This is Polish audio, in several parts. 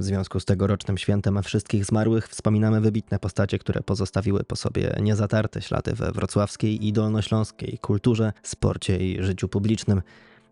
W związku z tegorocznym świętem wszystkich zmarłych wspominamy wybitne postacie, które pozostawiły po sobie niezatarte ślady we wrocławskiej i dolnośląskiej kulturze, sporcie i życiu publicznym.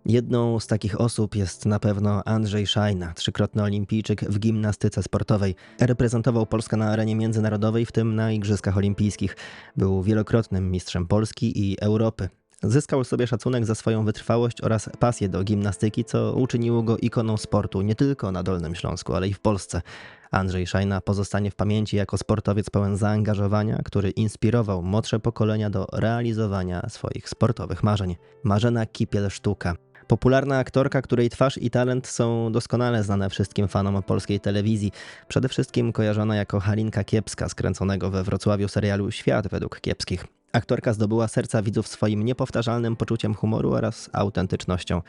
Jedną z takich osób jest na pewno Andrzej Szajna, trzykrotny olimpijczyk w gimnastyce sportowej. Reprezentował Polskę na arenie międzynarodowej, w tym na Igrzyskach Olimpijskich. Był wielokrotnym mistrzem Polski i Europy. Zyskał sobie szacunek za swoją wytrwałość oraz pasję do gimnastyki, co uczyniło go ikoną sportu nie tylko na Dolnym Śląsku, ale i w Polsce. Andrzej Szajna pozostanie w pamięci jako sportowiec pełen zaangażowania, który inspirował młodsze pokolenia do realizowania swoich sportowych marzeń. Marzena Kipiel-Sztuka. Popularna aktorka, której twarz i talent są doskonale znane wszystkim fanom polskiej telewizji. Przede wszystkim kojarzona jako Halinka Kiepska, skręconego we Wrocławiu serialu Świat według Kiepskich. Aktorka zdobyła serca widzów swoim niepowtarzalnym poczuciem humoru oraz autentycznością.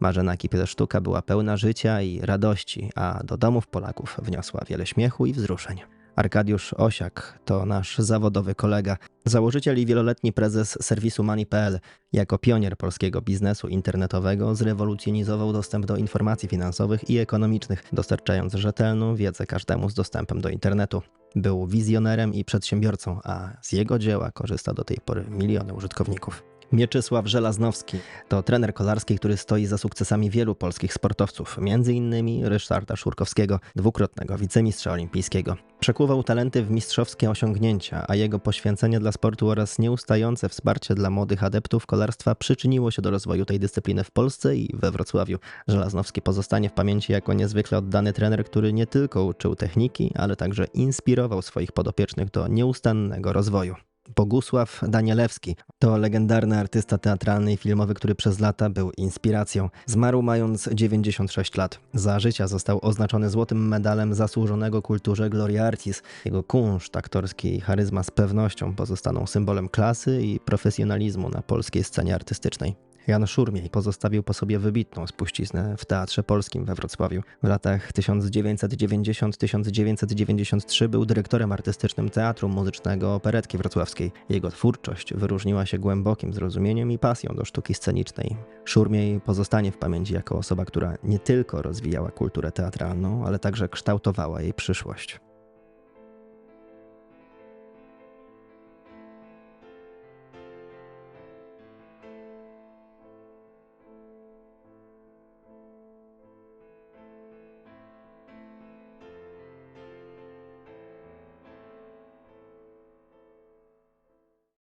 Marzena Kipiel-Sztuka była pełna życia i radości, a do domów Polaków wniosła wiele śmiechu i wzruszeń. Arkadiusz Osiak to nasz zawodowy kolega, założyciel i wieloletni prezes serwisu Money.pl. Jako pionier polskiego biznesu internetowego zrewolucjonizował dostęp do informacji finansowych i ekonomicznych, dostarczając rzetelną wiedzę każdemu z dostępem do internetu. Był wizjonerem i przedsiębiorcą, a z jego dzieła korzysta do tej pory miliony użytkowników. Mieczysław Żelaznowski to trener kolarski, który stoi za sukcesami wielu polskich sportowców, m.in. Ryszarda Szurkowskiego, dwukrotnego wicemistrza olimpijskiego. Przekuwał talenty w mistrzowskie osiągnięcia, a jego poświęcenie dla sportu oraz nieustające wsparcie dla młodych adeptów kolarstwa przyczyniło się do rozwoju tej dyscypliny w Polsce i we Wrocławiu. Żelaznowski pozostanie w pamięci jako niezwykle oddany trener, który nie tylko uczył techniki, ale także inspirował swoich podopiecznych do nieustannego rozwoju. Bogusław Danielewski to legendarny artysta teatralny i filmowy, który przez lata był inspiracją. Zmarł mając 96 lat. Za życia został oznaczony złotym medalem zasłużonego kulturze Gloria Artis. Jego kunszt aktorski i charyzma z pewnością pozostaną symbolem klasy i profesjonalizmu na polskiej scenie artystycznej. Jan Szurmiej pozostawił po sobie wybitną spuściznę w Teatrze Polskim we Wrocławiu. W latach 1990-1993 był dyrektorem artystycznym Teatru Muzycznego Operetki Wrocławskiej. Jego twórczość wyróżniła się głębokim zrozumieniem i pasją do sztuki scenicznej. Szurmiej pozostanie w pamięci jako osoba, która nie tylko rozwijała kulturę teatralną, ale także kształtowała jej przyszłość.